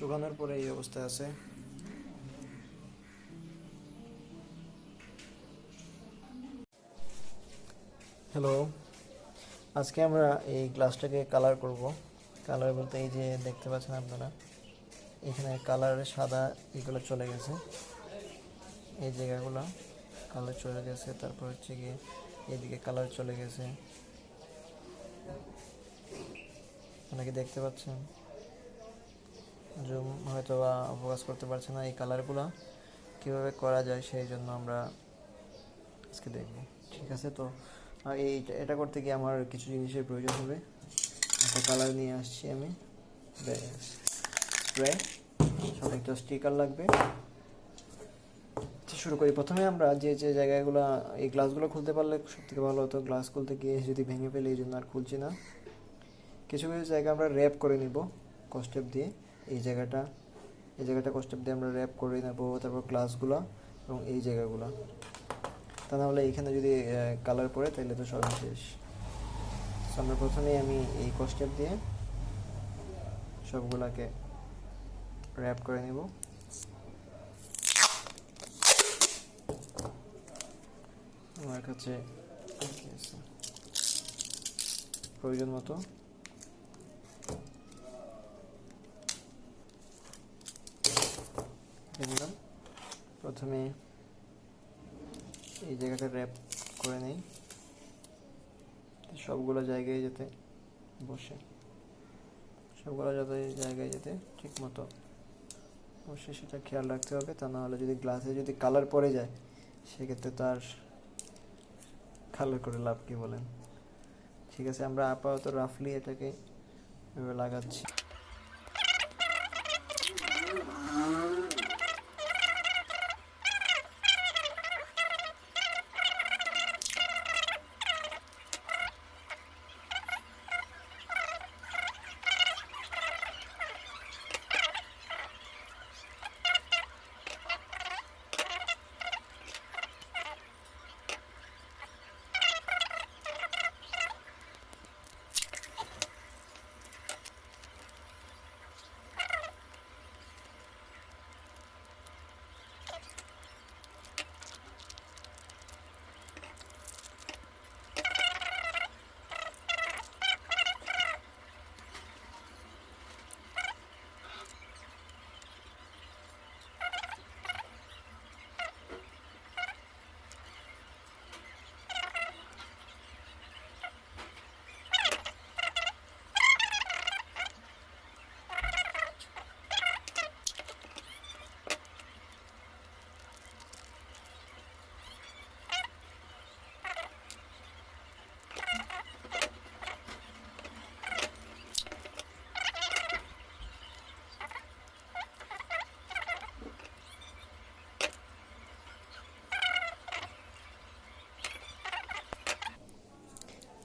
শুকানোর পরে এই অবস্থায় আছে। হ্যালো আজকে আমরা এই গ্লাসটাকে কালার করব। কালার বলতে এই যে দেখতে পাচ্ছেন আপনারা, এখানে কালার সাদা এগুলো চলে গেছে। এই জায়গাগুলো কালার চলে গেছে, তারপর হচ্ছে গিয়ে এইদিকে কালার চলে গেছে। অনেকে দেখতে পাচ্ছেন? জুম হয়তো বা ফোকাস করতে পারছে না এই কালারগুলো। কীভাবে করা যায় সেই জন্য আমরা আজকে দেখব। ঠিক আছে, তো এই এটা করতে গিয়ে আমার কিছু জিনিসের প্রয়োজন হবে। একটা কালার নিয়ে আসছি আমি। স্প্রে সাথে একটা স্টিকার লাগবে। শুরু করি। প্রথমে আমরা যে যে জায়গাগুলো, এই গ্লাসগুলো খুলতে পারলে সব থেকে ভালো হতো গ্লাস খুলতে গিয়ে যদি ভেঙে ফেলে, এই জন্য আর খুলছি না। কিছু কিছু জায়গা আমরা র্যাপ করে নিব কস্টেপ দিয়ে। এই জায়গাটা এই জায়গাটা কস্টেপ দিয়ে আমরা র্যাপ করে নেব, তারপর গ্লাসগুলো এবং এই জায়গাগুলো। তা না হলে এখানে যদি কালার পড়ে তাহলে তো সবই শেষ। আমরা প্রথমেই আমি এই কস্টেপ দিয়ে সবগুলাকে র্যাপ করে নেব। আমার কাছে প্রয়োজন মতো দিয়ে নিলাম প্রথমে এই জায়গাটা র্যাপ করে নেই। সবগুলো জায়গায় যাতে বসে। সবগুলো যাতে জায়গায় যেতে ঠিক মতো বসে সেটা খেয়াল রাখতে হবে। তা না হলে যদি গ্লাসে যদি কালার পড়ে যায়, সেক্ষেত্রে তো আর কালার করে লাভ কি বলেন? ঠিক আছে, আমরা আপাতত রাফলি এটাকে লাগাচ্ছি।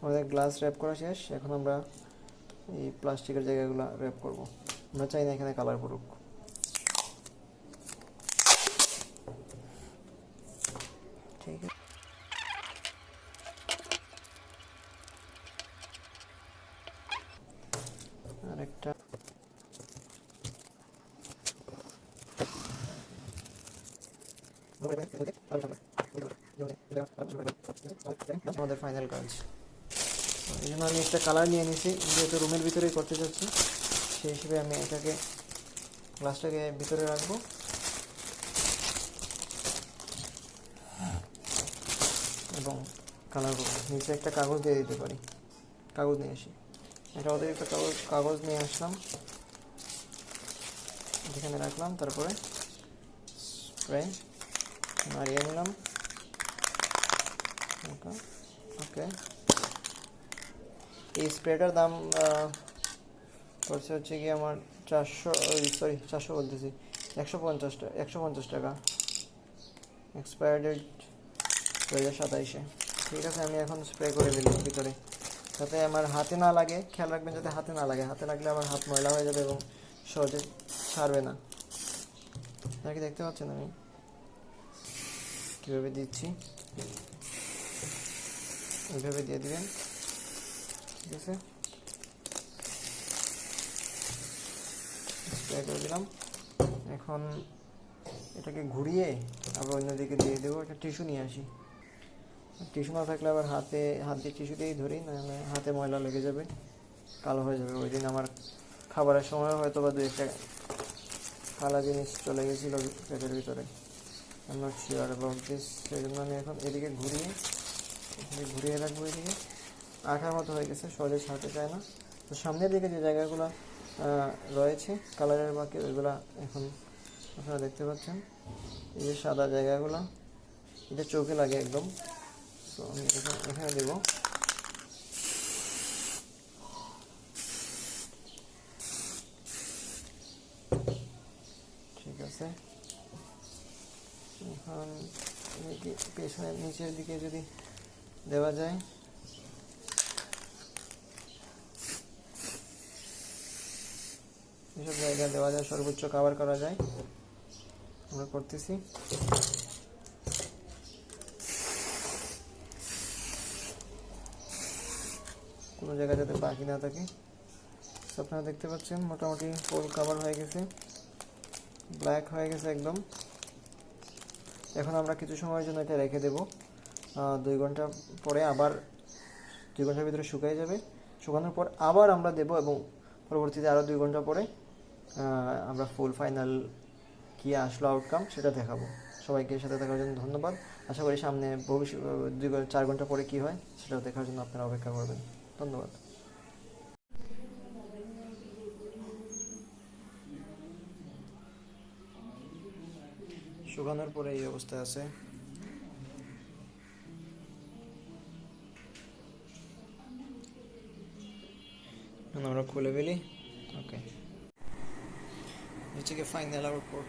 আমাদের গ্লাস র্যাপ করা শেষ। এখন আমরা এই প্লাস্টিকের জায়গাগুলো র্যাপ করব। আমরা চাই না এখানে কালার পড়ুক। ঠিক আছে। আমাদের ফাইনাল কাজ। এই জন্য আমি একটা কালার নিয়ে নিয়েছি। যেহেতু রুমের ভিতরেই করতে চাচ্ছি, সেই হিসেবে আমি এটাকে গ্লাসটাকে ভিতরে রাখব। এবং কালার করব। নিচে একটা কাগজ দিয়ে দিতে পারি। কাগজ নিয়ে আসি। একটা অতিরিক্ত কাগজ কাগজ নিয়ে আসলাম। যেখানে রাখলাম, তারপরে স্প্রে মারিয়ে নিলাম। ওকে। এই স্প্রেটার দাম পড়ছে হচ্ছে কি আমার চারশো সরি চারশো বলতেছি, একশো পঞ্চাশ টাকা একশো পঞ্চাশ টাকা। এক্সপায়ার ডেট দু সাতাইশে। ঠিক আছে, আমি এখন স্প্রে করে ফেলি ভিতরে, যাতে আমার হাতে না লাগে, খেয়াল রাখবেন যাতে হাতে না লাগে। হাতে লাগলে আমার হাত ময়লা হয়ে যাবে এবং সহজে ছাড়বে না। নাকি দেখতে পাচ্ছেন আমি কীভাবে দিচ্ছি? এইভাবে দিয়ে দিবেন। ঠিক আছে স্প্রে করে দিলাম এখন এটাকে ঘুরিয়ে আবার অন্যদিকে দিয়ে দেবো। একটা টিস্যু নিয়ে আসি। টিস্যু না থাকলে আবার হাতে, হাত দিয়ে টিস্যু দিয়েই ধরি, নাহলে হাতে ময়লা লেগে যাবে, কালো হয়ে যাবে। ওই দিন আমার খাবারের সময় হয়তো বা দু একটা কালা জিনিস চলে গেছিল পেটের ভিতরে। আমি শিওর অ্যাবাউট সেই জন্য আমি এখন এদিকে ঘুরিয়ে ঘুরিয়ে রাখব এদিকে। আঠার মতো হয়ে গেছে, সহজে ছাড়তে চায় না। তো সামনের দিকে যে জায়গাগুলো রয়েছে, কালারের বাকি ওইগুলা এখন আপনারা দেখতে পাচ্ছেন। এই যে সাদা জায়গাগুলো, এটা চোখে লাগে একদম। তো আমি এখানে দেবো। ঠিক আছে। এখন পেছনের নিচের দিকে যদি দেওয়া যায় এসব জায়গা দেওয়া যায়, সর্বোচ্চ কভার করা যায়, আমরা করতেছি। কোনো জায়গা যাতে বাকি না থাকে। আপনারা দেখতে পাচ্ছেন, মোটামুটি ফুল কভার হয়ে গেছে। ব্ল্যাক হয়ে গেছে একদম। এখন আমরা কিছু সময়ের জন্য এটা রেখে দেব। দুই ঘণ্টা পরে আবার, দুই ঘণ্টার ভিতরে শুকিয়ে যাবে। শুকানোর পর আবার আমরা দেব এবং পরবর্তীতে আরও দুই ঘণ্টা পরে আমরা ফুল ফাইনাল কী আসলো আউটকাম সেটা দেখাবো। সবাইকে সাথে দেখার জন্য ধন্যবাদ। আশা করি সামনে ভবিষ্যৎ দুই চার ঘণ্টা পরে কী হয় সেটাও দেখার জন্য আপনারা অপেক্ষা করবেন। ধন্যবাদ। শুকানোর পরে এই অবস্থায় আছে। আমরা খুলে ফেলি। ওকে হচ্ছে কি ফাইনাল আউটপুট